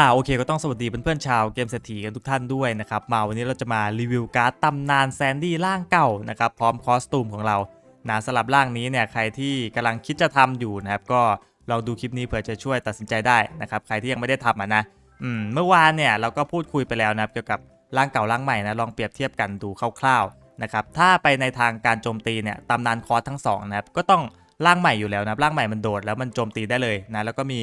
อ่าโอเคก็ต้องสวัสดีเพื่อนๆชาวเกมเศรษฐีกันทุกท่านด้วยนะครับมาวันนี้เราจะมารีวิวการ์ดตำนานแซนดี้ร่างเก่านะครับพร้อมคอสตูมของเรานะสำหรับร่างนี้เนี่ยใครที่กำลังคิดจะทำอยู่นะครับก็ลองดูคลิปนี้เผื่อจะช่วยตัดสินใจได้นะครับใครที่ยังไม่ได้ทำอะนะอืมเมื่อวานเนี่ยเราก็พูดคุยไปแล้วนะครับเกี่ยวกับร่างเก่าร่างใหม่นะลองเปรียบเทียบกันดูคร่าวๆนะครับถ้าไปในทางการโจมตีเนี่ยตำนานคอสทั้งสองนะครับก็ต้องร่างใหม่อยู่แล้วนะร่างใหม่มันโดดแล้วมันโจมตีได้เลยนะแล้วก็มี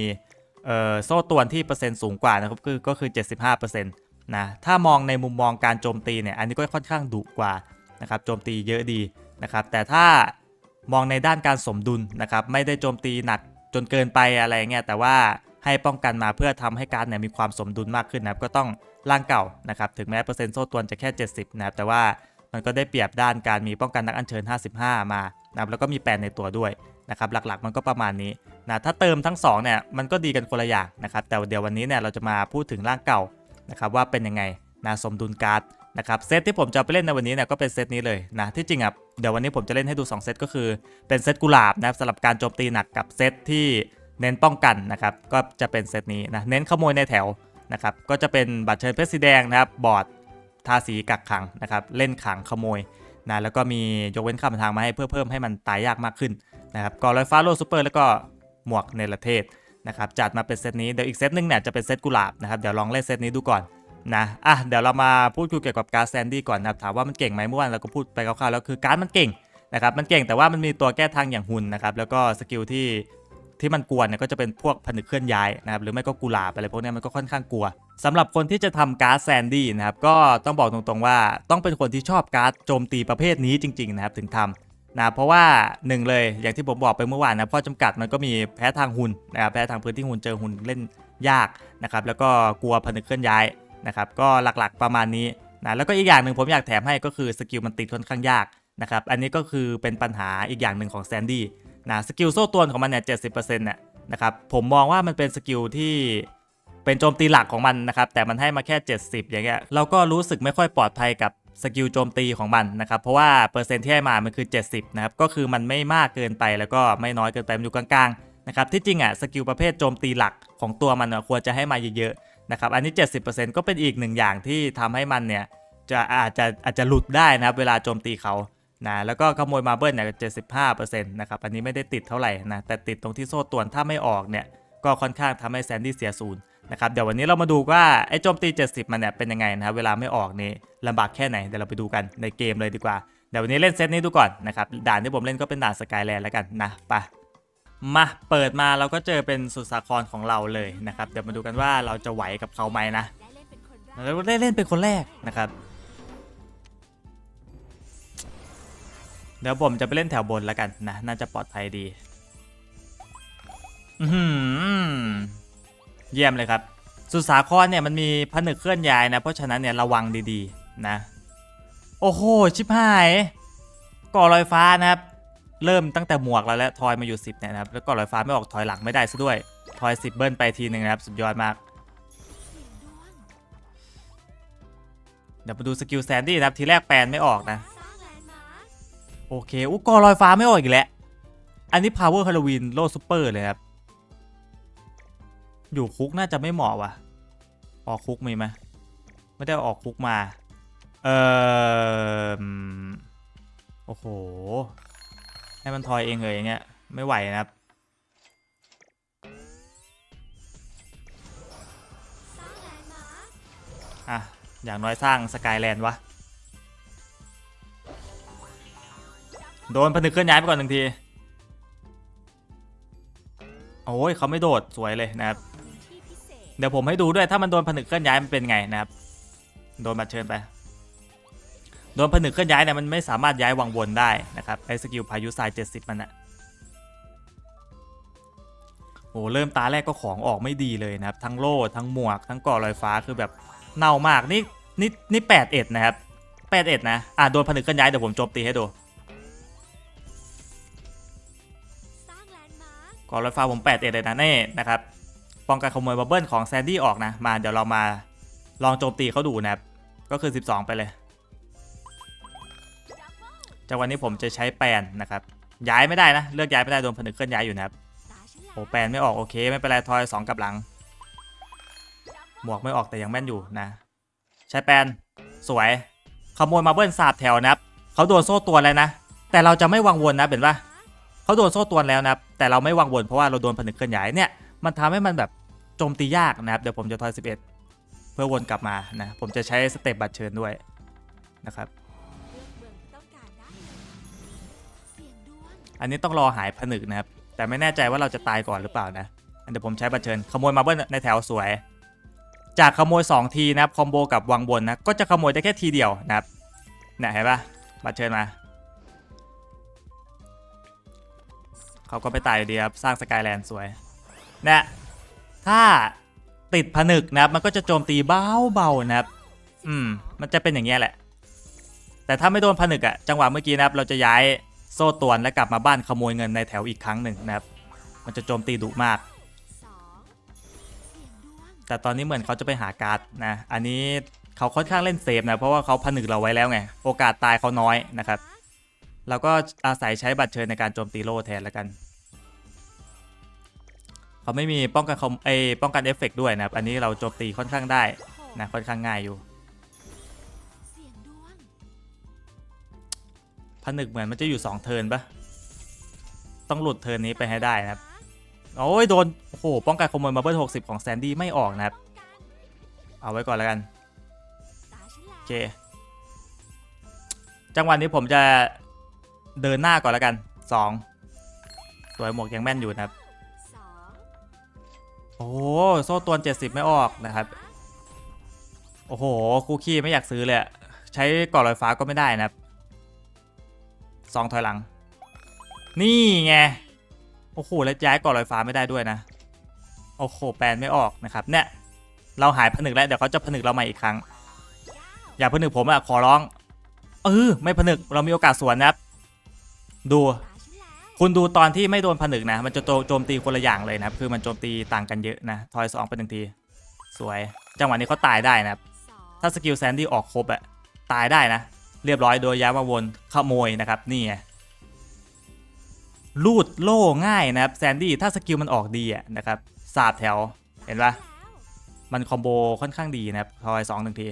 เอ่อโซ่ตวนที่เปอร์เซ็นต์สูงกว่านะครับคือก็คือ 75%นะถ้ามองในมุมมองการโจมตีเนี่ยอันนี้ก็ค่อนข้างดุกว่านะครับโจมตีเยอะดีนะครับแต่ถ้ามองในด้านการสมดุลนะครับไม่ได้โจมตีหนักจนเกินไปอะไรเงี้ยแต่ว่าให้ป้องกันมาเพื่อทำให้การเนี่ยมีความสมดุลมากขึ้นนะครับก็ต้องร่างเก่านะครับถึงแม้เปอร์เซ็นต์โซ่ตวนจะแค่ 70นะครับแต่ว่ามันก็ได้เปรียบด้านการมีป้องกันนักอัญเชิญ 55 มานะครับแล้วก็มีแปลนในตัวด้วยนะครับหลักๆ มันก็ประมาณนี้ นะถ้าเติมทั้ง2เนี่ยมันก็ดีกันคนละอย่างนะครับแต่เดี๋ยววันนี้เนี่ยเราจะมาพูดถึงร่างเก่านะครับว่าเป็นยังไงนะสมดุลการ์ดนะครับเซตที่ผมจะไปเล่นในวันนี้เนี่ยก็เป็นเซตนี้เลยนะที่จริงอะเดี๋ยววันนี้ผมจะเล่นให้ดู 2 เซตก็คือเป็นเซตกุหลาบนะครับสำหรับการโจมตีหนักกับเซตที่เน้นป้องกันนะครับก็จะเป็นเซตนี้นะเน้นขโมยในแถวนะครับก็จะเป็นบัตรเชิญเพชรสีแดงนะครับบอร์ดทาสีกักขังนะครับเล่นขังขโมยนะแล้วก็มียกเว้นข้ามทางมาให้เพื่อเพิ่มให้มันตายยากมากขึ้นนะครับก่อนลอยฟ้าโลซูเปอร์แล้วก็ หมวกเนรเทศนะครับจัดมาเป็นเซตนี้เดี๋ยวอีกเซตหนึงเนี่ยจะเป็นเซตกุหลาบนะครับเดี๋ยวลองเล่นเซตนี้ดูก่อนนะอะเดี๋ยวเรามาพูดคุยเกี่ยวกับการ์ดแซนดี้ก่อนนะครับถามว่ามันเก่งไหมเมื่อวานเราก็พูดไปคร่าวๆแล้วคือการ์ดมันเก่งนะครับมันเก่งแต่ว่ามันมีตัวแก้ทางอย่างหุ่นนะครับแล้วก็สกิลที่ที่มันกวนเนี่ยก็จะเป็นพวกผนึกเคลื่อนย้ายนะครับหรือไม่ก็กุหลาบอะไรพวกนี้มันก็ค่อนข้างกลัวสำหรับคนที่จะทำการ์ดแซนดี้นะครับก็ต้องบอกตรงๆว่าต้องเป็นคนที่ชอบการ์ดโจมตีประเภทนี้จริงๆนะครับถึงทำ นะเพราะว่าหนึ่งเลยอย่างที่ผมบอกไปเมื่อวานนะข้อจำกัดมันก็มีแพ้ทางหุ่นนะครับแพ้ทางพื้นที่หุ่นเจอหุ่นเล่นยากนะครับแล้วก็กลัวผนึกเคลื่อนย้ายนะครับก็หลักๆประมาณนี้นะแล้วก็อีกอย่างหนึ่งผมอยากแถมให้ก็คือสกิลมันติดค่อนข้างยากนะครับอันนี้ก็คือเป็นปัญหาอีกอย่างหนึ่งของแซนดี้นะสกิลโซ่ตรวนของมันเนี่ยเจ็ดสิบเปอร์เซ็นต์เนี่ยนะครับผมมองว่ามันเป็นสกิลที่เป็นโจมตีหลักของมันนะครับแต่มันให้มาแค่ 70 อย่างเงี้ยเราก็รู้สึกไม่ค่อยปลอดภัยกับ สกิลโจมตีของมันนะครับ เพราะว่าเปอร์เซ็นต์ที่ให้มา มันคือ 70 นะครับ ก็คือมันไม่มากเกินไปแล้วก็ไม่น้อยเกินไป มันอยู่กลางๆ นะครับ ที่จริงอะสกิลประเภทโจมตีหลักของตัวมันควรจะให้มาเยอะๆ นะครับ อันนี้ 70%ก็เป็นอีกหนึ่งอย่างที่ทำให้มันเนี่ยจะอาจจะอาจจะหลุดได้นะครับเวลาโจมตีเขานะแล้วก็ขโมยมาเบิลเนี่ย75%นต์นะครับอันนี้ไม่ได้ติดเท่าไหร่นะแต่ติดตรงที่โซ่ตวนถ้าไม่ออกเนี่ยก็ค่อนข้างทำให้แซนดี้เสียศูนย์ นะครับเดี๋ยววันนี้เรามาดูว่าไอ้โจมตี 70 มันเนี่ยเป็นยังไงนะครับเวลาไม่ออกนี่ลำบากแค่ไหนเดี๋ยวเราไปดูกันในเกมเลยดีกว่าเดี๋ยววันนี้เล่นเซตนี้ดูก่อนนะครับด่านที่ผมเล่นก็เป็นด่านสกายแลนด์แล้วกันนะไปมาเปิดมาเราก็เจอเป็นสุสาครของเราเลยนะครับเดี๋ยวมาดูกันว่าเราจะไหวกับเขาไหมนะเราได้เล่นเป็นคนแรกนะครับเดี๋ยวผมจะไปเล่นแถวบนแล้วกันนะน่าจะปลอดภัยดี อือหือ เยี่ยมเลยครับ สุสาครเนี่ยมันมีผนึกเคลื่อนย้ายนะ เพราะฉะนั้นเนี่ยระวังดีๆนะ โอ้โห ชิบหายก่อลอยฟ้านะครับ เริ่มตั้งแต่หมวกแล้วและทอยมาอยู่ 10เนี่ยนะครับ แล้วก่อลอยฟ้าไม่ออกถอยหลังไม่ได้ซะด้วย ทอย 10 เบิ้ลไปทีหนึ่งนะครับ สุดยอดมาก เดี๋ยวมาดูสกิลแซนดี้นะครับ ทีแรกแปลนไม่ออกนะ โอเคอู้ก่อลอยฟ้าไม่ออกอีกแล้ว อันนี้ power Halloween โลซูเปอร์เลยครับ อยู่คุกน่าจะไม่เหมาะว่ะ ออกคุกมีไหมไม่ได้ออกคุกมา เออโอ้โห ให้มันทอยเองเลยอย่างเงี้ย ไม่ไหวนะครับอะ อย่างน้อยสร้างสกายแลนด์วะ โดนผนึกเคลื่อนย้ายไปก่อนหนึ่งที โอ้ยเขาไม่โดดสวยเลยนะครับ เดี๋ยวผมให้ดูด้วยถ้ามันโดนผนึกเคลื่อนย้ายมันเป็นไงนะครับ โดนมาเชิญไป โดนผนึกเคลื่อนย้ายเนี่ยมันไม่สามารถย้ายวังวนได้นะครับไอ้สกิลพายุทราย70มันอะโอ้เริ่มตาแรกก็ของออกไม่ดีเลยนะครับ ทั้งโล่ทั้งหมวก ทั้งก่อลอยฟ้าคือแบบเน่ามากนี่นี่นี่แปดเอ็ดนะครับแปดเอ็ดนะอะโดนผนึกเคลื่อนย้ายเดี๋ยวผมโจมตีให้ดูก่อนรถไฟผม8เอ็ดเลยนะเน่นะครับ ป้องกันขโมยบับเบิ้ลของแซนดี้ออกนะ มาเดี๋ยวเรามาลองโจมตีเขาดูนะครับ ก็คือ 12 ไปเลยจากวันนี้ผมจะใช้แปนนะครับ ย้ายไม่ได้นะ เลือกย้ายไม่ได้โดนผนึกเคลื่อนย้ายอยู่นะครับโอ้แปนไม่ออกโอเค ไม่เป็นไรทอย2กับหลัง หมวกไม่ออกแต่ยังแม่นอยู่นะ ใช้แปนสวย ขโมยมาเบิ้ลสาบแถวนะครับเขาโดนโซ่ตรวแล้วนะ แต่เราจะไม่วังวนนะเห็นปะเขาโดนโซ่ตรวแล้วนะแต่เราไม่วังวนเพราะว่าเราโดนผนึกเคลื่อนย้ายเนี่ยมันทำให้มันแบบ โจมตียากนะครับ เดี๋ยวผมจะทอย 11 เพื่อวนกลับมานะ ผมจะใช้สเต็ปบัตรเชิญด้วยนะครับ อันนี้ต้องรอหายผนึกนะครับ แต่ไม่แน่ใจว่าเราจะตายก่อนหรือเปล่านะ เดี๋ยวผมใช้บัตรเชิญขโมยมาเบิ้ลในแถวสวย จากขโมย 2 ทีนะครับคอมโบกับวังบนนะ ก็จะขโมยได้แค่ทีเดียวนะครับเนี่ยเห็นปะบัตรเชิญมาเขาก็ไปตายอยู่ดีครับ สร้างสกายแลนด์สวยเนี่ย ถ้าติดผนึกนะครับ มันก็จะโจมตีเบาๆนะครับ อืม มันจะเป็นอย่างเงี้ยแหละ แต่ถ้าไม่โดนผนึกอะจังหวะเมื่อกี้นะครับ เราจะย้ายโซ่ตวนและกลับมาบ้านขโมยเงินในแถวอีกครั้งหนึ่งนะครับ มันจะโจมตีดุมาก แต่ตอนนี้เหมือนเขาจะไปหาการ์ดนะ อันนี้เขาค่อนข้างเล่นเซฟนะเพราะว่าเขาผนึกเราไว้แล้วไง โอกาสตายเขาน้อยนะครับเราก็อาศัยใช้บัตรเชิญในการโจมตีโล่แทนแล้วกัน เขาไม่มีป้องกันคอมเอยป้องกันเอฟเฟกต์ด้วยนะครับ อันนี้เราโจมตีค่อนข้างได้หกนะค่อนข้างง่ายอยู่เสียงดวงผนึกเหมือนมันจะอยู่ 2 เทิร์นปะต้องหลุดเทิร์นนี้ไปให้ได้นะครับ โอ้ยโดน โอ้โห ป้องกันขโมยมาเบิล60ของแซนดี้ไม่ออกนะครับ เอาไว้ก่อนแล้วกันตาฉันแล้วโอเค จังหวะนี้ผมจะเดินหน้าก่อนแล้วกัน 2 สวยหมวกยังแม่นอยู่นะครับสอง โอ้โหโซ่ตัวน70ไม่ออกนะครับ โอ้โหคูคี้ไม่อยากซื้อเลยใช้ก่อลอยฟ้าก็ไม่ได้นะครับสองถอยหลัง นี่ไง โอ้โห แล้วย้ายก่อลอยฟ้าไม่ได้ด้วยนะ โอ้โห แปลนไม่ออกนะครับ เนี่ย เราหายผนึกแล้ว เดี๋ยวเขาจะผนึกเราใหม่อีกครั้ง อย่าผนึกผมอะขอร้อง เออ ไม่ผนึก เรามีโอกาสสวนนะครับ ดู คุณดูตอนที่ไม่โดนผนึกนะ มันจะโจมตีคนละอย่างเลยนะครับ คือมันโจมตีต่างกันเยอะนะ ทอยสองเป็นหนึ่งที สวย จังหวะนี้เขาตายได้นะครับ ถ้าสกิลแซนดี้ออกครบอะตายได้นะ เรียบร้อยโดยย้ายมาวนขโมยนะครับ นี่ไงลูดโล่ง่ายนะครับแซนดี้ถ้าสกิลมันออกดีอะนะครับสาบแถวเห็นปะมันคอมโบค่อนข้างดีนะครับทอยสองหนึ่งที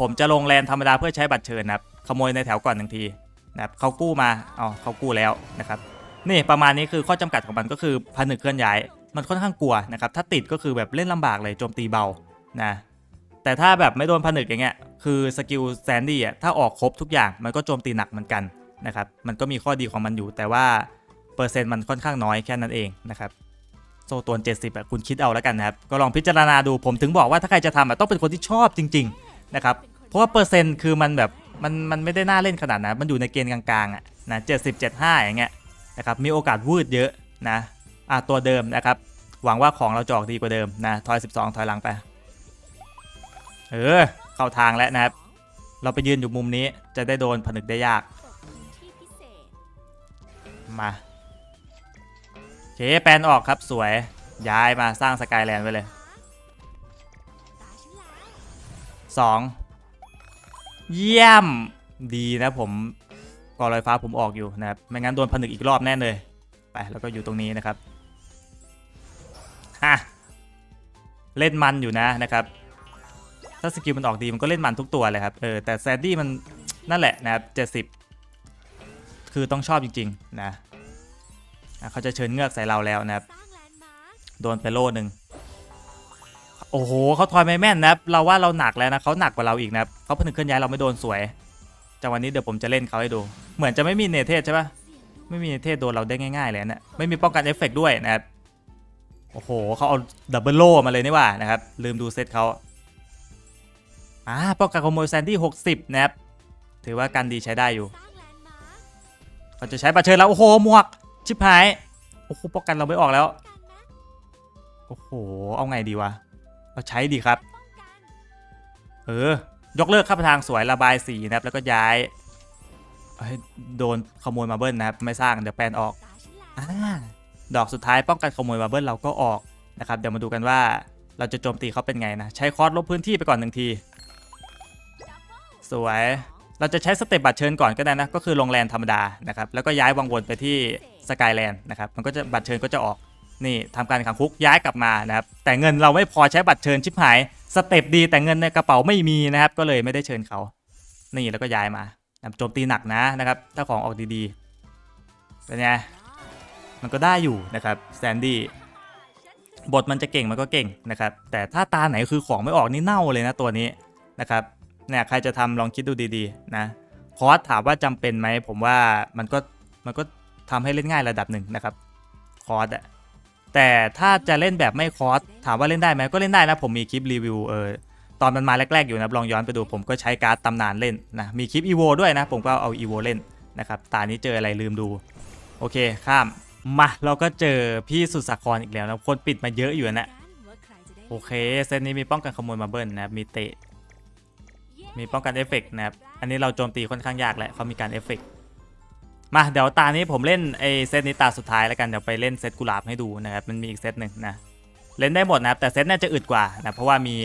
ผมจะลงแลนธรรมดาเพื่อใช้บัตรเชิญนะครับขโมยในแถวก่อนหนึ่งที นะครับเขากู้มาอ๋อเขากู้แล้วนะครับนี่ประมาณนี้คือข้อจำกัดของมันก็คือพันหนึ่งเคลื่อนย้าย มันค่อนข้างกลัวนะครับถ้าติดก็คือแบบเล่นลำบากเลยโจมตีเบานะแต่ถ้าแบบไม่โดนผนึกอย่างเงี้ยคือสกิลแซนดี้อะถ้าออกครบทุกอย่างมันก็โจมตีหนักเหมือนกันนะครับมันก็มีข้อดีของมันอยู่ แต่ว่าเปอร์เซ็นต์มันค่อนข้างน้อยแค่นั้นเองนะครับโซตัว70อะคุณคิดเอาแล้วกันนะครับก็ลองพิจารณาดูผมถึงบอกว่าถ้าใครจะทำอะต้องเป็นคนที่ชอบจริง ๆ นะครับ เพราะว่าเปอร์เซ็นต์คือมันแบบ มันมันไม่ได้น่าเล่นขนาดนั้นมันอยู่ในเกณฑ์กลางๆอะนะเจ็ดสิบเจ็ดห้าอย่างเงี้ยนะครับมีโอกาสวืดเยอะนะอะตัวเดิมนะครับหวังว่าของเราจะออกดีกว่าเดิมนะทอย12 ถอยหลังไป เออ เข้าทางแล้วนะครับ เราไปยืนอยู่มุมนี้จะได้โดนผนึกได้ยาก มาเคแปลนออกครับสวยย้ายมาสร้างสกายแลนด์ไว้เลย 2 เยี่ยมดีนะผมก่อลอยฟ้าผมออกอยู่นะครับไม่งั้นโดนผนึกอีกรอบแน่เลยไปแล้วก็อยู่ตรงนี้นะครับฮะเล่นมันอยู่นะนะครับ ถ้าสกิลมันออกดีมันก็เล่นมันทุกตัวเลยครับเออแต่แซดดี้มันนั่นแหละนะครับ70คือต้องชอบจริง ๆ นะเขาจะเชิญเงือกใส่เราแล้วนะครับ โดนไปโล่หนึ่ง โอ้โหเขาทอยไม่แม่นนะครับเราว่าเราหนักแล้วนะเขาหนักกว่าเราอีกนะครับเขาผนึกเคลื่อนย้ายเราไม่โดนสวยจังวันนี้เดี๋ยวผมจะเล่นเขาให้ดู เหมือนจะไม่มีเนเทศใช่ปะไม่มีเนเทศโดนเราได้ง่ายๆเลยนะไม่มีป้องกันเอฟเฟกต์ด้วยนะครับโอ้โหเขาเอาดับเบิลโล่มาเลยนี่ว่านะครับลืมดูเซตเขาอ่าป้องกันขโมยแซนดี้60 นะครับ ถือว่าการดีใช้ได้อยู่สร้างแลนด์มาร์คเขาจะใช้บัตรเชิญแล้วโอ้โหหมวกชิบหายโอ้โหป้องกันเราไม่ออกแล้วโอ้โหเอาไงดีวะ เราใช้ดีครับ เออ ยกเลิกข้าพทางสวยระบายสีนะครับ แล้วก็ย้ายโดนขโมยมาเบิลนะครับ ไม่สร้างเดี๋ยวแปลนออกอดอกสุดท้ายป้องกันขโมยมาเบิลเราก็ออกนะครับ เดี๋ยวมาดูกันว่าเราจะโจมตีเขาเป็นไงนะ ใช้คอร์สลบพื้นที่ไปก่อนหนึ่งที สวยเราจะใช้สเต็ปบัตรเชิญก่อนก็ได้นะ ก็คือลงแลนธรรมดานะครับ แล้วก็ย้ายวังวนไปที่สกายแลนด์นะครับ มันก็จะบัตรเชิญก็จะออก นี่ทำการขังคุกย้ายกลับมานะครับแต่เงินเราไม่พอใช้บัตรเชิญชิบหายสเต็ปดีแต่เงินในกระเป๋าไม่มีนะครับ ก็เลยไม่ได้เชิญเขานี่แล้วก็ย้ายมานะครับโจมตีหนักนะนะครับถ้าของออกดีๆเป็นไงมันก็ได้อยู่นะครับแซนดี้บทมันจะเก่งมันก็เก่งนะครับ แต่ถ้าตาไหนคือของไม่ออกนี่เน่าเลยนะตัวนี้นะครับเนี่ยใครจะทำลองคิดดูดีๆนะคอร์สถามว่าจำเป็นไหมผมว่ามันก็มันก็ทำให้เล่นง่ายระดับหนึ่งนะครับคอร์สอะ แต่ถ้าจะเล่นแบบไม่คอสถามว่าเล่นได้ไหมก็เล่นได้นะผมมีคลิปรีวิวเออตอนมันมาแรกๆอยู่นะลองย้อนไปดูผมก็ใช้การ์ดตำนานเล่นนะมีคลิปอีโวด้วยนะผมก็เอาอีโวเล่นนะครับตานี้เจออะไรลืมดู โอเคข้ามมาเราก็เจอพี่สุดสาครอีกแล้วนะคนปิดมาเยอะอยู่นะโอเคเซตนี้มีป้องกันขโมยมาเบิลนะมีเตะ มีป้องกันเอฟเฟกต์นะครับอันนี้เราโจมตีค่อนข้างยากแหละเขามีการเอฟเฟกต์ มาเดี๋ยวตานี้ผมเล่นไอเซตนี้ตาสุดท้ายแล้วกันเดี๋ยวไปเล่นเซตกุหลาบให้ดูนะครับมันมีอีกเซตหนึ่งนะเล่นได้หมดนะครับแต่เซตน่าจะอึดกว่านะเพราะว่ามี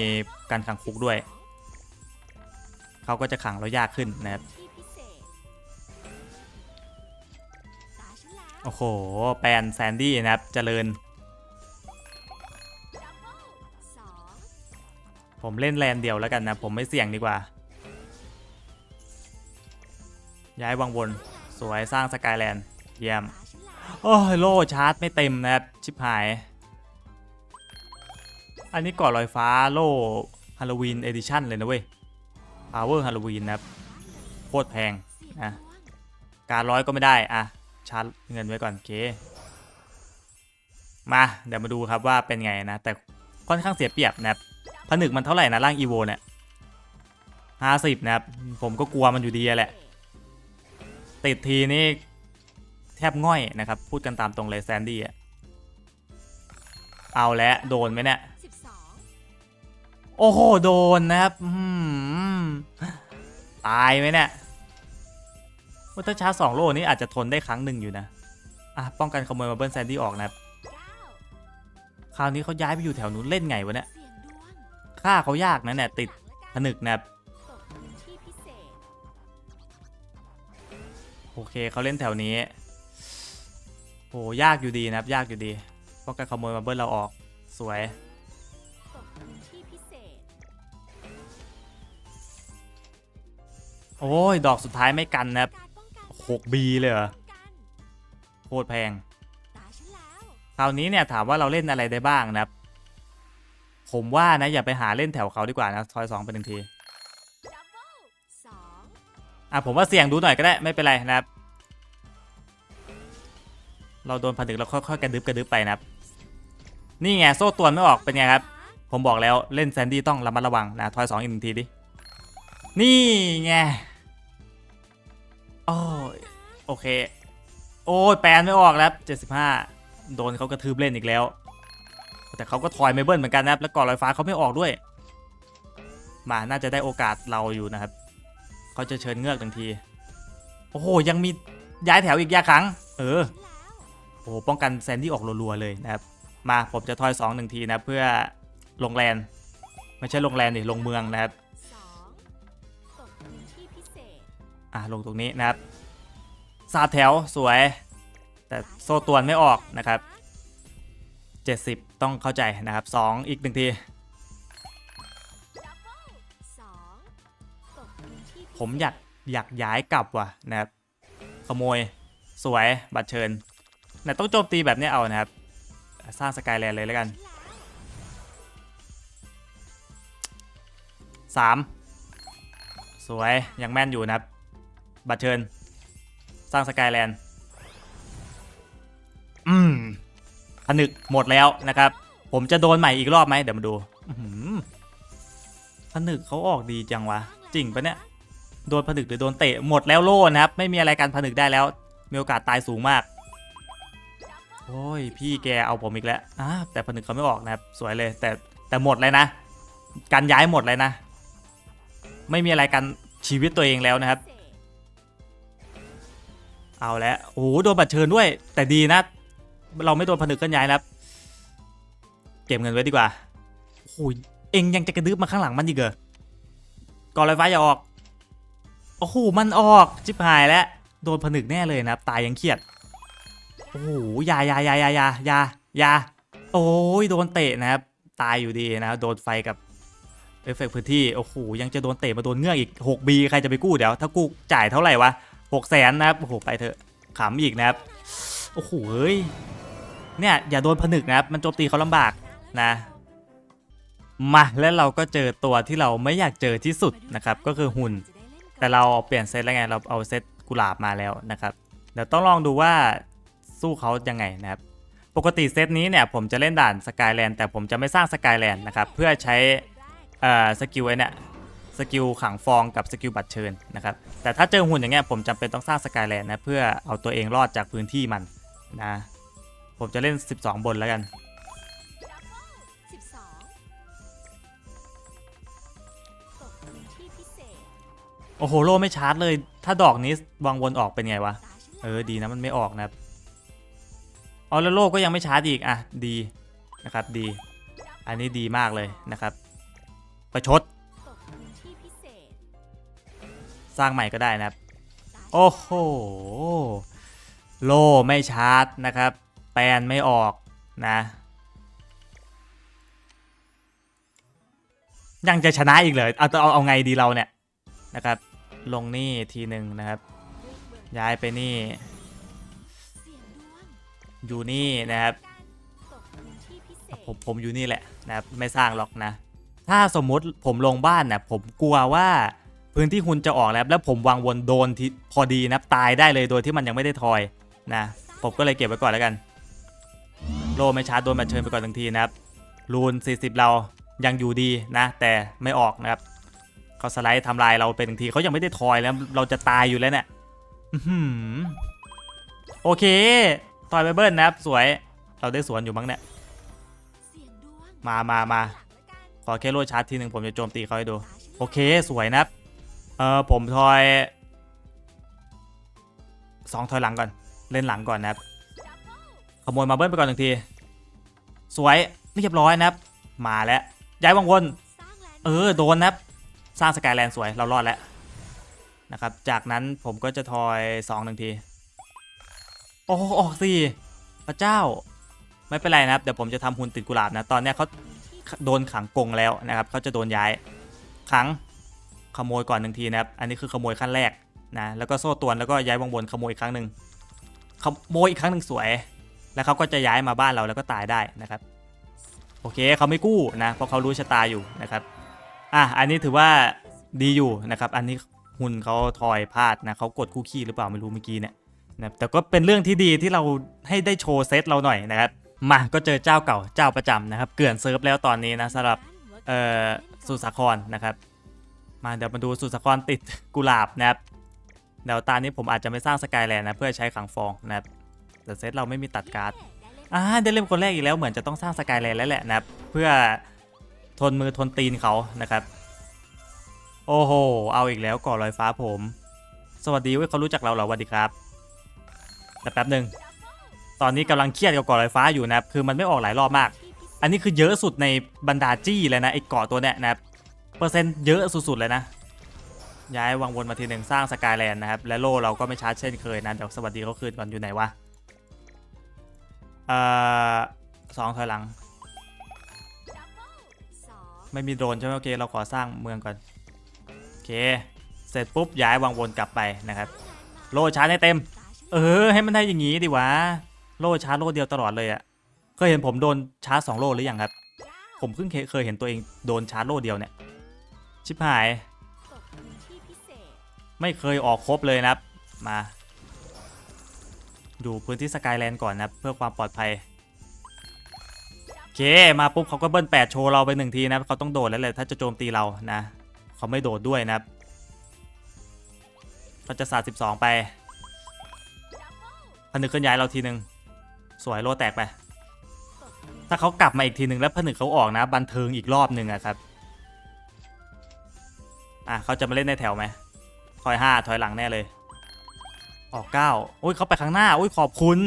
การขังคุกด้วยเขาก็จะขังเรายากขึ้นนะครับโอ้โหแปนแซนดี้นะครับเจริญ ผมเล่นแลนเดียวแล้วกันนะผมไม่เสี่ยงดีกว่า ย้ายวังวน วยสร้างสกายแลนด์เยี่ยม โอ้ยโล่ชาร์จไม่เต็มนะครับ ชิบหาย อันนี้ก่อลอยฟ้าโล่ฮาโลวีนเอดิชั่นเลยนะเว้ย Power ฮาโลวีนนะครับโคตรแพงนะการร้อยก็ไม่ได้อะชาร์จเงินไว้ก่อนโอเคมาเดี๋ยวมาดูครับว่าเป็นไงนะ แต่ค่อนข้างเสียเปรียบนะครับผนึกมันเท่าไหร่นะร่างอีโวเนี่ยห้าสิบนะครับผมก็กลัวมันอยู่ดีแหละ ติดทีนี่แทบง่อยนะครับ พูดกันตามตรงเลยแซนดี้อะเอาแล้วโดนไหมเนี่ยสิบสองโอ้โห โดนนะครับอื้อหือตายไหมเนี่ยว่าถ้าชาร์จสองโล่นี้อาจจะทนได้ครั้งหนึ่งอยู่นะ อะ ป้องกันขโมยมาเบิลแซนดี้ออกนะครับเก้าคราวนี้เขาย้ายไปอยู่แถวนู้นเล่นไงวะเนี่ยเสี่ยงดวงฆ่าเขายากนะเนี่ยติดหลังละกันผนึกนะครับ โอเคเขาเล่นแถวนี้โหยากอยู่ดีนะครับ ยากอยู่ดีป้องกันขโมยมาเบิลเราออกสวย ตกพื้นที่พิเศษ โอ้ย ดอกสุดท้ายไม่กันนะครับ การป้องกัน 6B เลยเหรอ กันโคตรแพง ตาฉันแล้ว คราวนี้เนี่ยถามว่าเราเล่นอะไรได้บ้างนะครับ ผมว่านะอย่าไปหาเล่นแถวเขาดีกว่านะทอยสองไปหนึ่งที อะผมว่าเสี่ยงดูหน่อยก็ได้ไม่เป็นไรนะครับ เราโดนผนึกเราค่อยๆกระดึบกระดึบไปนะครับ นี่ไงโซ่ตัวไม่ออกเป็นไงครับ ผมบอกแล้วเล่นแซนดี้ต้องระมัดระวังนะทอยสองอีกหนึ่งทีดินี่ไงโอ้โอเค โอ้ยแปลนไม่ออกแล้วเจ็ดสิบห้าโดนเขากระทืบเล่นอีกแล้ว แต่เขาก็ทอยไม่เบิ้ลเหมือนกันนะครับ แล้วก่อนลอยฟ้าเขาไม่ออกด้วย มาน่าจะได้โอกาสเราอยู่นะครับ เขาจะเชิญเงือกทันที โอ้โห ยังมีย้ายแถวอีกยาครั้งเออ โอ้โห ป้องกันแซนดี้ออกรัวๆเลยนะครับ มาผมจะทอย2หนึ่งทีนะเพื่อลงแลนไม่ใช่ลงแลนดิลงเมืองนะครับสองตกพื้นที่พิเศษอะลงตรงนี้นะครับสาบแถวสวย แต่โซ่ตวนไม่ออกนะครับ 70 ต้องเข้าใจนะครับ 2 อีกหนึ่งที ผมอยากอยากย้ายกลับว่ะนะครับ ขโมยสวยบัตรเชิญแต่ต้องโจมตีแบบนี้เอานะครับ สร้างสกายแลนด์เลยแล้วกัน 3 สวยยังแม่นอยู่นะครับ บัตรเชิญ สร้างสกายแลนด์อืมผนึกหมดแล้วนะครับ ผมจะโดนใหม่อีกรอบไหมเดี๋ยวมาดูอื้อหือผนึกเขาออกดีจังวะ จริงปะเนี่ย โดนผนึกหรือโดนเตะหมดแล้วโล่นะครับ ไม่มีอะไรการผนึกได้แล้ว มีโอกาสตายสูงมาก โอ้ย พี่แกเอาผมอีกแล้วอ่าแต่ผนึกเขาไม่ออกนะครับ สวยเลย แต่แต่หมดเลยนะ การย้ายหมดเลยนะ ไม่มีอะไรกันชีวิตตัวเองแล้วนะครับ เอาแล้วโอ้โหโดนบัตรเชิญด้วย แต่ดีนะ เราไม่โดนผนึกกันย้ายนะครับเก็บเงินไว้ดีกว่าโอ้โหเองยังจะกระดึบมาข้างหลังมันอีกเหรอก่อนลอยฟ้าอย่าออก อ้โห มันออกชิบหายแล้ว โดนผนึกแน่เลยนะครับ ตายยังเครียด โอ้โหยายายายายายายาโอ้ยโดนเตะนะครับ ตายอยู่ดีนะครับโดนไฟกับเอฟเฟกต์พื้นที่ โอ้โห ยังจะโดนเตะมาโดนเงือกอีก 6B ใครจะไปกู้เดี๋ยว ถ้ากู้จ่ายเท่าไหร่วะ6แสนนะครับ โอ้โห ไปเถอะ ขำอีกนะครับ โอ้โห เฮ้ย เนี่ย อย่าโดนผนึกนะครับ มันโจมตีเขาลำบากนะ มา แล้วเราก็เจอตัวที่เราไม่อยากเจอที่สุดนะครับ ก็คือหุ่น แต่เราเปลี่ยนเซตแล้วไงเราเอาเซตกุหลาบมาแล้วนะครับเดี๋ยวต้องลองดูว่าสู้เขายังไงนะครับปกติเซตนี้เนี่ยผมจะเล่นด่านสกายแลนด์แต่ผมจะไม่สร้างสกายแลนด์นะครับเพื่อใช้เออสกิลไอ้นี่สกิลขังฟองกับสกิลบัตรเชิญนะครับแต่ถ้าเจอหุ่นอย่างเงี้ยผมจำเป็นต้องสร้างสกายแลนด์นะเพื่อเอาตัวเองรอดจากพื้นที่มันนะผมจะเล่น 12 บนแล้วกัน โอ้โหโล่ไม่ชาร์จเลย ถ้าดอกนี้วางวนออกเป็นไงวะ เออดีนะมันไม่ออกนะครับอ๋อแล้วโลกก็ยังไม่ชาร์จอีกอะดีนะครับดี อันนี้ดีมากเลยนะครับ ประชด สร้างใหม่ก็ได้นะครับ โอ้โหโล่ไม่ชาร์จนะครับ แปลนไม่ออกนะยังจะชนะอีกเลยเอาเอาเอาไงดีเราเนี่ย นะครับ ลงนี่ทีหนึ่งนะครับ ย้ายไปนี่อยู่นี่นะครับผมผมอยู่นี่แหละนะครับไม่สร้างหรอกนะ ถ้าสมมุติผมลงบ้านนะผมกลัวว่าพื้นที่คุณจะออกแล้ว แล้วผมวางวนโดนที่พอดีนะตายได้เลยโดยที่มันยังไม่ได้ทอยนะผมก็เลยเก็บไว้ก่อนแล้วกันโลไม่ชาร์จโดนมาเชิญไปก่อนทันทีนะครับรูน40 เรายังอยู่ดีนะ แต่ไม่ออกนะครับ เขาสไลด์ทำลายเราเป็นทันทีเขายังไม่ได้ทอยแล้วเราจะตายอยู่แล้วเนี่ยโอเคทอยไปเบิลนะครับสวยเราได้สวนอยู่มั้งเนี่ยมามามาขอแค่โลดชาร์จทีหนึ่งผมจะโจมตีเขาให้ดู โอเคสวยนะครับเออผมทอยสองทอยหลังก่อนเล่นหลังก่อนนะครับขโมยมาเบิ้ลไปก่อนหนึ่งที สวยเรียบร้อยนะครับ มาแล้วย้ายวังวนสร้างแลนเออ โดนนะครับ สร้างสกายแลนด์สวยเรารอดแล้วนะครับ จากนั้นผมก็จะทอยสองหนึ่งที โอ้ออกสี่พระเจ้า ไม่เป็นไรนะครับ เดี๋ยวผมจะทำหุ่นติดกุหลาบนะ ตอนเนี้ยเขาโดนขังกงแล้วนะครับเขาจะโดนย้ายขังขโมยก่อนหนึ่งทีนะครับ อันนี้คือขโมยขั้นแรกนะ แล้วก็โซ่ตวนแล้วก็ย้ายวังวนขโมยอีกครั้งหนึ่งขโมยอีกครั้งหนึ่งสวย แล้วเขาก็จะย้ายมาบ้านเราแล้วก็ตายได้นะครับ โอเคเขาไม่กู้นะ เพราะเขารู้ชะตาอยู่นะครับ อะอันนี้ถือว่าดีอยู่นะครับ อันนี้หุ่นเขาทอยพลาดนะเขากดคู่ขี้หรือเปล่าไม่รู้เมื่อกี้เนี่ยนะแต่ก็เป็นเรื่องที่ดีที่เราให้ได้โชว์เซตเราหน่อยนะครับ มาก็เจอเจ้าเก่าเจ้าประจำนะครับ เกลื่อนเซิร์ฟแล้วตอนนี้นะสำหรับเอ่อสุสาครนะครับ มาเดี๋ยวมาดูสุสาครติดกุหลาบนะครับเดี๋ยวตานี้ผมอาจจะไม่สร้างสกายแลนด์นะเพื่อใช้ขังฟองนะครับแต่เซตเราไม่มีตัดการ์ดอ่าได้เล่มคนแรกอีกแล้วเหมือนจะต้องสร้างสกายแลนด์แล้วแหละนะครับเพื่อ นมือทนตีนเขานะครับ โอ้โห เอาอีกแล้วก่อลอยฟ้าผม สวัสดีเว้ยเขารู้จักเราเหรอสวัสดีครับ แต่แป๊บหนึ่งตอนนี้กำลังเครียดกับก่อลอยฟ้าอยู่นะครับ คือมันไม่ออกหลายรอบมาก อันนี้คือเยอะสุดในบรรดาจี้เลยนะไอ้เกาะตัวเนี้ยนะครับ เปอร์เซ็นต์เยอะสุดๆเลยนะ ย้ายวางวนมาทีหนึ่งสร้างสกายแลนด์นะครับ และโลเราก็ไม่ชาร์จเช่นเคยนะเดี๋ยวสวัสดีเขาคืนก่อนอยู่ไหนวะ เอ่อสองถอยหลัง ไม่มีโดรนใช่ไหมโอเค เราขอสร้างเมืองก่อน โอเค เสร็จปุ๊บย้ายวางวนกลับไปนะครับ โล่ชาร์จให้เต็ม เออ ให้มันได้อย่างงี้ดิวะ โล่ชาร์จโล่เดียวตลอดเลยอะเคยเห็นผมโดนชาร์จสองโล่หรือยังครับ ผมเพิ่งเคยเห็นตัวเองโดนชาร์จโล่เดียวเนี่ย ชิบหาย ไม่เคยออกครบเลยนะครับ มา ดูพื้นที่สกายแลนด์ก่อนนะเพื่อความปลอดภัย เค มาปุ๊บเขาก็เบิ้ลแปดโชว์เราไปหนึ่งทีนะเขาต้องโดดแล้วแหละถ้าจะโจมตีเรานะเขาไม่โดดด้วยนะเขาจะสาดสิบสองไปผนึกเคลื่อนย้ายเราทีหนึ่งสวยโลแตกไป ถ้าเขากลับมาอีกทีหนึ่งแล้วผนึกเขาออกนะ บันเทิงอีกรอบหนึ่งอะครับอะเขาจะมาเล่นในแถวไหมถอยห้าถอยหลังแน่เลย ออกเก้าโอ้ยเขาไปข้างหน้าโอ้ยขอบคุณ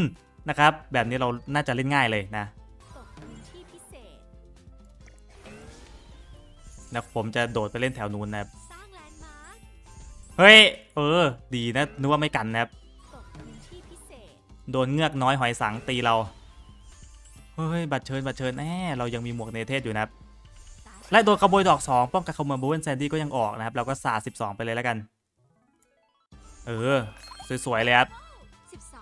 นะครับ แบบนี้เราน่าจะเล่นง่ายเลยนะ แล้วผมจะโดดไปเล่นแถวนู้นนะครับเฮ้ย เออ ดีนะนึกว่าไม่กันนะครับ โดนเงือกน้อยหอยสังตีเรา เฮ้ย บัตรเชิญ บัตรเชิญแน่เรายังมีหมวกเนเธศอยู่นะครับตาฉันและโดนขโมยดอก 2 ป้องกันขโมยบูเวนแซนดี้ก็ยังออกนะครับ เราก็สาด12 ไปเลยแล้วกัน เออ สวย ๆ เลยครับ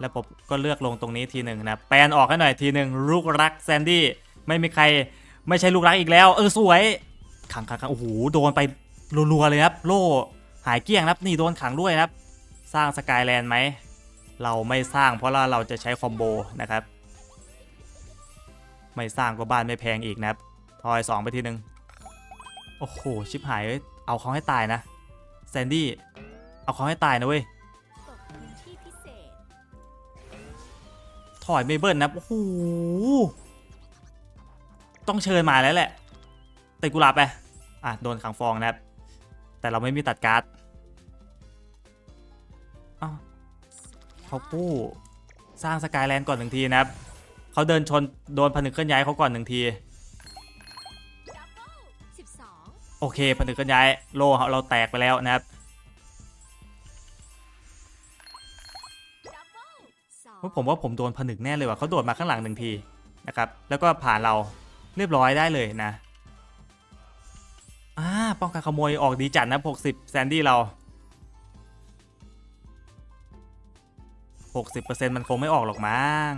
แล้วผมก็เลือกลงตรงนี้ทีหนึ่งนะ แปลนออกให้หน่อยทีหนึ่งลูกรักแซนดี้ ไม่มีใครไม่ใช่ลูกรักอีกแล้ว เออ สวย ขังขังขังโอ้โหโดนไปรัวๆเลยครับ โล่หายเกลี้ยงครับนี่โดนขังด้วยครับ สร้างสกายแลนด์ไหมเราไม่สร้างเพราะว่าเราจะใช้คอมโบนะครับ ไม่สร้างก็บ้านไม่แพงอีกนะครับทอยสองไปทีหนึ่งโอ้โห ชิบหายเอ้ยเอาเขาให้ตายนะแซนดี้เอาเขาให้ตายนะเว้ยถอยไม่เบิลนะโอ้โหต้องเชิญมาแล้วแหละแต่กุหลาบไป อะโดนขังฟองนะครับ แต่เราไม่มีตัดการ์ดอ้าวเขากู้สร้างสกายแลนด์ก่อนหนึ่งทีนะครับเขาเดินชนโดนผนึกเคลื่อนย้ายเขาก่อนหนึ่งที โอเคผนึกเคลื่อนย้ายโลเราแตกไปแล้วนะครับผมว่าผมโดนผนึกแน่เลยว่ะเขาโดดมาข้างหลังหนึ่งทีนะครับ แล้วก็ผ่านเราเรียบร้อยได้เลยนะ อ่าป้องกันขโมยออกดีจัดนะ 60 แซนดี้เรา 60%มันคงไม่ออกหรอกมั้ง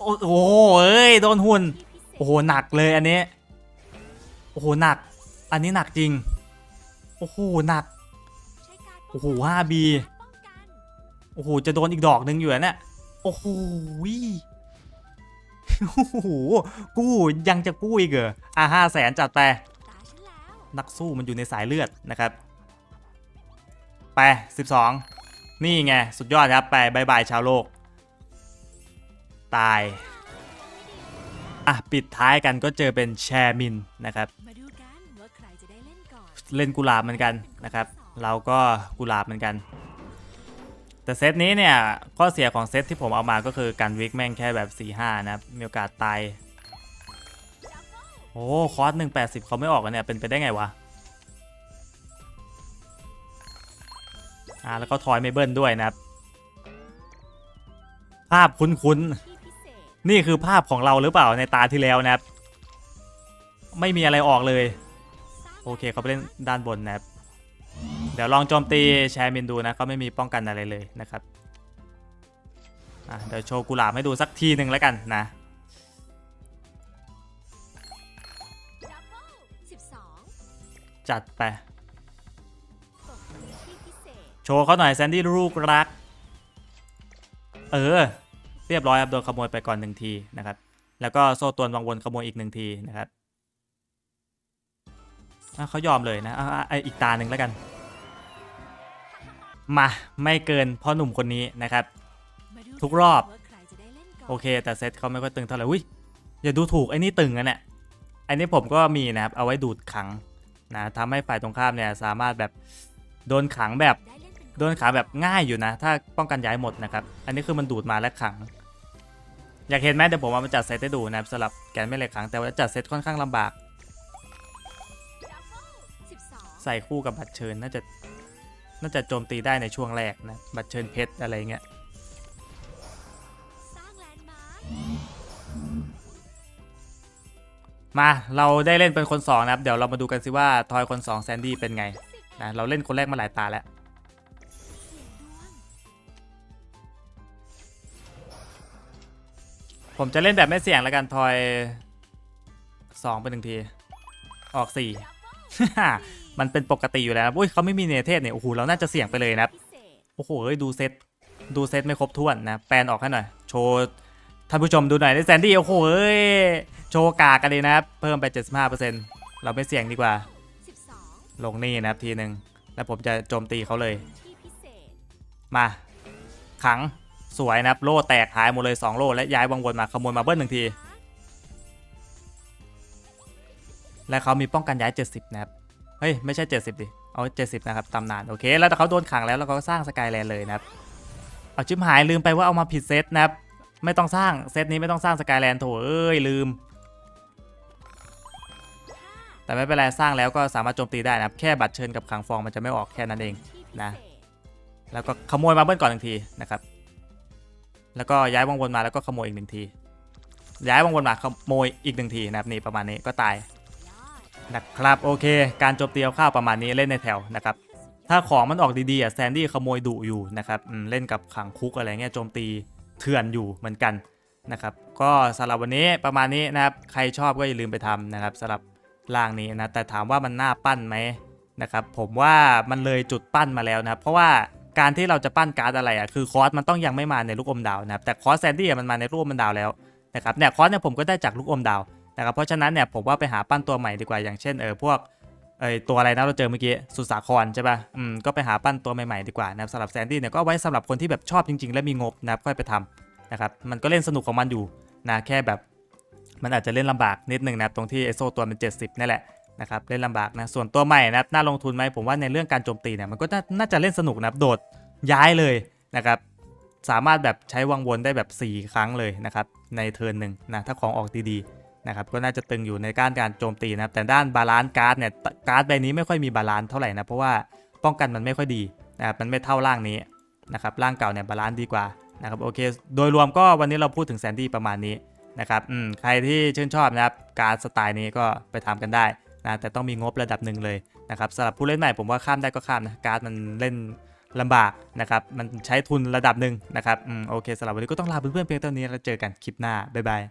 โอ้โหเอ้ย โดนหุ่น โอ้โห หนักเลยอันนี้ โอ้โห หนัก อันนี้หนักจริง โอ้โห หนัก โอ้โห 5B ป้องกันโอ้โห จะโดนอีกดอกหนึ่งอยู่อะเนี่ยโอ้โหโอ้โหกู้ยังจะกู้อีกเหรออะห้าแสนจัดไปตาฉั นักสู้มันอยู่ในสายเลือดนะครับไป 12 นี่ไง สุดยอดครับ ไปบายบายชาวโลก ตาย อะ ปิดท้ายกันก็เจอเป็นแชร์มินนะครับเล่นก่อนเล่นกุหลาบเหมือนกันนะครับ เราก็กุหลาบเหมือนกัน แต่เซตนี้เนี่ย ข้อเสียของเซตที่ผมเอามาก็คือการวิกแม่งแค่แบบ 4-5 นะครับมีโอกาสตาย โอ้คอร์ส180เขาไม่ออกกันเนี่ย เป็นไปได้ไงวะ อ่า แล้วก็ทอยไม่เบิ้ลด้วยนะครับ ภาพคุ้นๆ นี่คือภาพของเราหรือเปล่าในตาที่แล้วนะครับ ไม่มีอะไรออกเลย โอเคเขาไปเล่นด้านบนนะครับ เดี๋ยวลองโจมตีแชร์มินดูนะเขาไม่มีป้องกันอะไรเลยนะครับ อะเดี๋ยวโชว์กุหลาบให้ดูสักทีหนึ่งแล้วกันนะ จัดไปตกพื้นที่พิเศษโชว์เขาหน่อยแซนดี้ลูกรัก เออ เรียบร้อยครับโดนขโมยไปก่อนหนึ่งทีนะครับ แล้วก็โซ่ตวนวังวนขโมยอีกหนึ่งทีนะครับอะเขายอมเลยนะอะอะอะอีกตาหนึ่งแล้วกัน มาไม่เกินพ่อหนุ่มคนนี้นะครับมาดูทุกรอบว่าใครจะได้เล่นก่อนโอเค แต่เซตเขาไม่ค่อยตึงเท่าไหร่อุ้ยอย่าดูถูกไอ้นี่ตึงนะเนี่ยไอ้นี่ผมก็มีนะครับ เอาไว้ดูดขัง นะทำให้ฝ่ายตรงข้ามเนี่ยสามารถแบบโดนขังแบบได้เล่นเป็นโดนขังแบบง่ายอยู่นะ ถ้าป้องกันย้ายหมดนะครับ อันนี้คือมันดูดมาและขัง อยากเห็นไหมเดี๋ยวผมเอามาจัดเซตให้ดูนะครับสำหรับแกนไม่เหล็กขังแต่ว่าจัดเซตค่อนข้างลำบากดับเบิลสิบสองใส่คู่กับบัตรเชิญน่าจะน่าจะโจมตีได้ในช่วงแรกนะบัตรเชิญเพชรอะไรเงี้ยสร้างแลนด์ มาเราได้เล่นเป็นคนสองนะครับเดี๋ยวเรามาดูกันสิว่าทอยคนสองแซนดี้เป็นไงนะเราเล่นคนแรกมาหลายตาแล้วผมจะเล่นแบบไม่เสี่ยงแล้วกันทอยสองไปหนึ่งที ออกสี่มันเป็นปกติอยู่แล้วอุ้ยเขาไม่มีเนเธศเนี่ยโอ้โหเราน่าจะเสี่ยงไปเลยนะครับโอ้โหเอ้ยดูเซตดูเซตไม่ครบถ้วนนะแปลนออกให้หน่อยโชว์ท่านผู้ชมดูหน่อยได้แซนดี้โอ้โหเอ้ย โชว์กากันเลยนะครับ เพิ่มไป 75%เราไม่เสี่ยงดีกว่า ลงนี่นะครับทีหนึ่งแล้วผมจะโจมตีเขาเลย มา ขังสวยนะครับ โล่แตกหายหมดเลย 2 โล่และย้ายวังวนมาขโมยมาเบิ้ลหนึ่งที และเขามีป้องกันย้าย 70 นะครับ เฮ้ย ไม่ใช่ 70 ดิ เอา 70 นะครับตำนาน โอเค แล้วแต่เขาโดนขังแล้วแล้วเขาก็สร้างสกายแลนด์เลยนะครับ เอาชิมหายลืมไปว่าเอามาผิดเซตนะครับ ไม่ต้องสร้างเซตนี้ไม่ต้องสร้างสกายแลนด์โถเอ้ยลืม แต่ไม่เป็นไรสร้างแล้วก็สามารถโจมตีได้นะครับแค่บัตรเชิญกับขังฟองมันจะไม่ออกแค่นั้นเองนะแล้วก็ขโมยมาเบิ้ลก่อนหนึ่งทีนะครับแล้วก็ย้ายวงวนมาแล้วก็ขโมยอีกหนึ่งที ย้ายวงวนมาขโมยอีกหนึ่งทีนะครับนี่ประมาณนี้ก็ตายนะครับโอเค การโจมตีเอาข้าวประมาณนี้เล่นในแถวนะครับถ้าของมันออกดีๆอะแซนดี้ขโมยดุอยู่นะครับเล่นกับขังคุกอะไรเงี้ยโจมตีเถื่อนอยู่เหมือนกันนะครับก็สำหรับวันนี้ประมาณนี้นะครับใครชอบก็อย่าลืมไปทำนะครับสำหรับ ร่างนี้นะแต่ถามว่ามันน่าปั้นไหมนะครับผมว่ามันเลยจุดปั้นมาแล้วนะครับเพราะว่าการที่เราจะปั้นการ์ดอะไรอะคือคอสมันต้องยังไม่มาในลูกอมดาวนะครับแต่คอสแซนดี้มันมาในลูกอมดาวแล้วนะครับเนี่ยคอสเนี่ยผมก็ได้จากลูกอมดาวนะครับเพราะฉะนั้นเนี่ยผมว่าไปหาปั้นตัวใหม่ดีกว่าอย่างเช่นเออพวกเออตัวอะไรนะเราเจอเมื่อกี้สุสาครใช่ป่ะอืมก็ไปหาปั้นตัวใหม่ๆดีกว่านะครับสำหรับแซนดี้เนี่ยก็ไว้สำหรับคนที่แบบชอบจริงๆ และมีงบนะครับค่อยไปทำนะครับมันก็เล่นสนุกของมันอยู่นะแค่แบบ มันอาจจะเล่นลำบากนิดนึงนะครับตรงที่เอโซตัวมัน 70นี่แหละนะครับเล่นลำบากนะส่วนตัวใหม่นะน่าลงทุนไหมผมว่าในเรื่องการโจมตีเนี่ยมันก็น่าจะเล่นสนุกนะโดดย้ายเลยนะครับสามารถแบบใช้วังวนได้แบบ 4 ครั้งเลยนะครับในเทิร์นหนึ่งนะถ้าของออกดีๆนะครับก็น่าจะตึงอยู่ในการการโจมตีนะครับแต่ด้านบาลานซ์การ์ดเนี่ยการ์ดใบนี้ไม่ค่อยมีบาลานซ์เท่าไหร่นะเพราะว่าป้องกันมันไม่ค่อยดีนะครับมันไม่เท่าร่างนี้นะครับร่างเก่าเนี่ยบาลานซ์ดีกว่านะครับโอเค โดยรวมก็วันนี้เราพูดถึงแซนดี้ประมาณนี้ นะครับอืมใครที่ชื่นชอบนะครับการสไตล์นี้ก็ไปทำกันได้นะแต่ต้องมีงบระดับหนึ่งเลยนะครับสำหรับผู้เล่นใหม่ผมว่าข้ามได้ก็ข้ามนะการ์ดมันเล่นลำบากนะครับมันใช้ทุนระดับหนึ่งนะครับอืมโอเคสำหรับวันนี้ก็ต้องลาเพื่อนๆเพียงเท่านี้แล้วเจอกันคลิปหน้าบ๊ายบาย